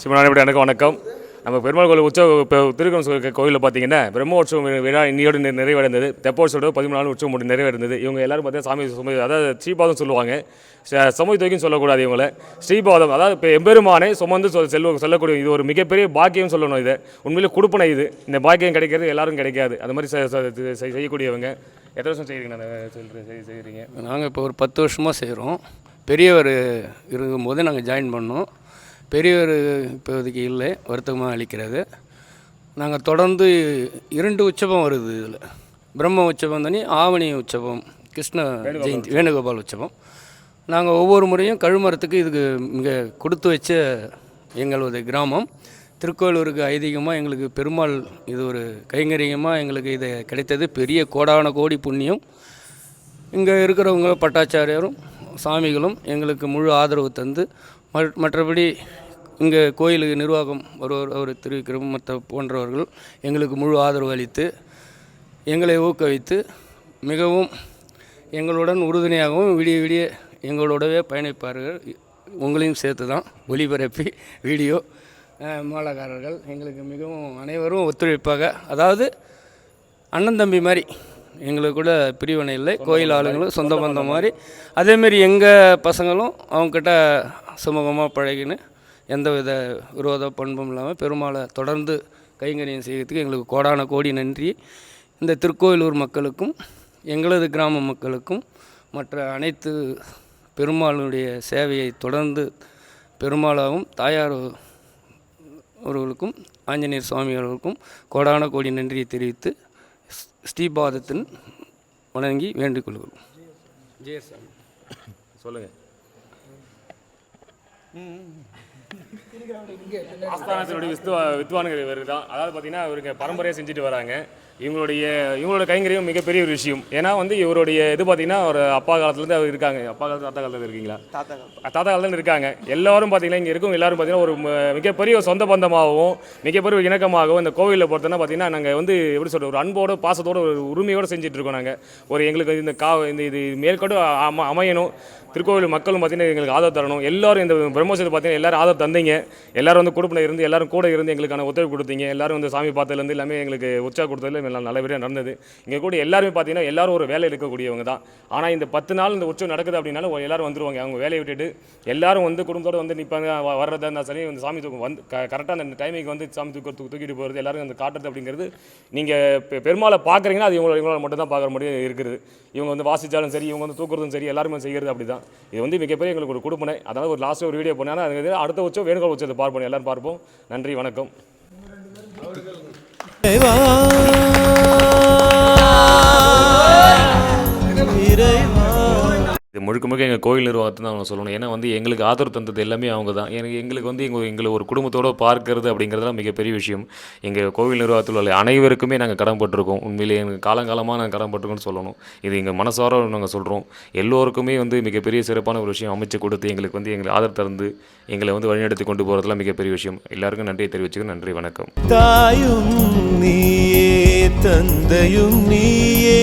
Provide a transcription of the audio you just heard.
சிவனாடிப்படி எனக்கு வணக்கம். நம்ம பெருமாள் கோயில் உற்சவ இப்போ திருக்கணம் கோயிலில் பார்த்தீங்கன்னா பிரம்மோற்சவம் விழா இன்னையோடு நிறைவடைந்தது. தெப்போற்சவோட பதிமூணு நாள் உற்சவம் முடி நிறைவடைந்தது. இவங்க எல்லாரும் பார்த்தீங்கன்னா சாமி சுமதி அதாவது ஸ்ரீபாதம் சொல்லுவாங்க. சமூக சமூகத்துக்கும் சொல்லக்கூடாது இவங்கள. ஸ்ரீபாதம் அதாவது இப்போ எம்பெருமானே சுமந்து சொல் செல்வ சொல்லக்கூடிய இது ஒரு மிகப்பெரிய பாக்கியம் சொல்லணும் இது. உண்மையிலே கொடுப்பனை இது. இந்த பாக்கியம் கிடைக்கிறது எல்லாரும் கிடைக்காது. அந்த மாதிரி செய்யக்கூடியவங்க. எத்தனை வருஷம் செய்கிறீங்க சொல்கிறேன் செய்கிறீங்க நாங்கள் இப்போ ஒரு பத்து வருஷமாக செய்கிறோம் பெரியவர் இருக்கும்போது நாங்கள் ஜாயின் பண்ணோம். பெரியவர் இப்போதைக்கு இல்லை வருத்தமாக அளிக்கிறது நாங்கள் தொடர்ந்து இரண்டு உற்சவம் வருது இதில். பிரம்ம உற்சவம் தனி ஆவணி உற்சவம் கிருஷ்ண ஜெயந்தி வேணுகோபால் உற்சவம். நாங்கள் ஒவ்வொரு முறையும் கழுமரத்துக்கு இதுக்கு மிக கொடுத்து வச்ச எங்களது கிராமம். திருக்கோயிலூருக்கு ஐதீகமாக எங்களுக்கு பெருமாள் இது ஒரு கைங்கரியமாக எங்களுக்கு இது கிடைத்தது. பெரிய கோடான கோடி புண்ணியம். இங்கே இருக்கிறவங்க பட்டாச்சாரியாரும் சாமிகளும் எங்களுக்கு முழு ஆதரவு தந்து மற்றபடி இங்கே கோயிலுக்கு நிர்வாகம் ஒருவர் ஒரு திருவிக்கிரம் மற்ற போன்றவர்கள் எங்களுக்கு முழு ஆதரவு அளித்து எங்களை ஊக்குவித்து மிகவும் எங்களுடன் உறுதுணையாகவும் விடிய விடிய எங்களோடவே பயணிப்பார்கள். உங்களையும் சேர்த்து தான் ஒளிபரப்பி வீடியோ மாலக்காரர்கள் எங்களுக்கு மிகவும் அனைவரும் ஒத்துழைப்பாக அதாவது அண்ணன் தம்பி மாதிரி எங்களுக்கு கூட பிரிவினை இல்லை. கோயில் ஆளுங்களும் சொந்த பந்தம் மாதிரி. அதேமாரி எங்கள் பசங்களும் அவங்கக்கிட்ட சுமூகமாக பழகின்னு எந்தவித விரோத பண்பும் இல்லாமல் பெருமாளை தொடர்ந்து கைங்கரியம் செய்யறதுக்கு எங்களுக்கு கோடான கோடி நன்றி. இந்த திருக்கோயிலூர் மக்களுக்கும் எங்களது கிராம மக்களுக்கும் மற்ற அனைத்து பெருமாளுடைய சேவையை தொடர்ந்து பெருமாளாகவும் தாயார் அவர்களுக்கும் ஆஞ்சநேயர் சுவாமி அவர்களுக்கும் கோடான கோடி நன்றியை தெரிவித்து ஸ்- ஸ்ரீபாதத்தின் வணங்கி வேண்டிக் கொள்கிறோம் ஜெயசாமி. சொல்லுங்கள் 嗯嗯。ஆஸ்தானத்தினுடைய விஸ்துவ வித்வான்கள் இவர் தான் அதாவது பார்த்தீங்கன்னா இவருக்கு பரம்பரையாக செஞ்சுட்டு வராங்க. இவங்களுடைய இவங்களோட கைங்கரியம் மிகப்பெரிய ஒரு விஷயம். ஏன்னா வந்து இவருடைய இது பார்த்தீங்கன்னா ஒரு அப்பா காலத்துலேருந்து அவர் இருக்காங்க. அப்பா காலத்து தாத்தா காலத்தில் இருக்கீங்களா? தாத்தா காலத்துல. இருக்காங்க. எல்லாரும் பார்த்தீங்கன்னா இங்கே இருக்கும் எல்லாரும் பார்த்தீங்கன்னா ஒரு மிகப்பெரிய ஒரு சொந்த பந்தமாகவும் மிகப்பெரிய ஒரு இணக்கமாகவும் இந்த கோவிலில் பொறுத்தனா பார்த்தீங்கன்னா நாங்கள் வந்து எப்படி சொல்கிறது ஒரு அன்போட பாசத்தோட ஒரு உரிமையோடு செஞ்சுட்டு இருக்கோம் நாங்கள் ஒரு எங்களுக்கு இந்த கா இந்த இது மேற்கொண்டு அம அமையணும் திருக்கோவில் மக்களும் பார்த்தீங்கன்னா எங்களுக்கு ஆதரவு தரணும். எல்லாரும் இந்த பிரம்மோற்சவத்தை பார்த்தீங்கன்னா எல்லாரும் ஆதரவு தந்தீங்க. எல்லாரும் வந்து குடும்பம் இருந்து எல்லாரும் கூட இருந்து எங்களுக்கான ஒத்துழைப்பு கொடுத்தீங்க. எல்லாரும் வந்து சாமி பார்த்ததுலேருந்து எல்லாமே எங்களுக்கு உற்சாக கொடுத்ததுல எல்லாம் நல்லபடியாக நடந்தது. இங்கே கூட எல்லாருமே பார்த்தீங்கன்னா எல்லாரும் ஒரு வேலை இருக்கக்கூடியவங்க தான். ஆனால் இந்த பத்து நாள் இந்த உற்சவம் நடக்குது அப்படின்னாலும் எல்லாரும் வந்துருவாங்க. அவங்க வேலையை விட்டுட்டு எல்லாரும் வந்து குடும்பத்தோட வந்து நிற்பாங்க வ- வர்றதா இருந்தால் சரி இந்த சாமி தூக்கம் வந்து கரெக்டாக அந்த டைமுக்கு வந்து சாமி தூக்க தூக்கிட்டு போகிறது எல்லாரும் அந்த காட்டுறது அப்படிங்கிறது நீங்கள் பெருமாளை பார்க்குறீங்கன்னா அது இவங்களோட இவங்களால் மட்டும் தான் பார்க்குற முடியும் இருக்குது. இவங்க வந்து வாசிச்சாலும் சரி இவங்க வந்து தூக்குறதும் சரி எல்லாருமே செய்கிறது அப்படி தான் இது வந்து மிகப்பெரிய எங்களுக்கு ஒரு கொடுப்பனை. அதாவது ஒரு லாஸ்ட் ஒரு வீடியோ பண்ணாலும் அது அடுத்த உச்சம் வேணுகோள் உச்சத்தை பார்ப்போம் எல்லாரும் பார்ப்போம். நன்றி வணக்கம். முழுக்க முழுக்க எங்கள் கோயில் நிர்வாகத்தை தான் அவங்க சொல்லணும். ஏன்னா வந்து எங்களுக்கு ஆதரவு தந்தது எல்லாமே அவங்க தான். எனக்கு எங்களுக்கு வந்து எங்கள் எங்களை ஒரு குடும்பத்தோடு பார்க்கறது அப்படிங்கிறதுலாம் மிகப்பெரிய விஷயம். எங்கள் கோவில் நிர்வாகத்தில் உள்ள அனைவருக்குமே நாங்கள் கடன்பட்டிருக்கோம் உண்மையிலே எங்களுக்கு காலங்காலமாக நாங்கள் கடன்பட்டிருக்கோம்னு சொல்லணும். இது எங்கள் மனசார நாங்கள் சொல்கிறோம் எல்லோருக்குமே வந்து மிகப்பெரிய சிறப்பான ஒரு விஷயம் அமைச்சு கொடுத்து எங்களுக்கு வந்து எங்களை ஆதரவு தந்து எங்களை வந்து வழிநடத்தி கொண்டு போகிறதுலாம் மிகப்பெரிய விஷயம். எல்லாருக்கும் நன்றியை தெரிவிச்சுக்க நன்றி வணக்கம். தாயும் நீயே தந்தையும் நீயே.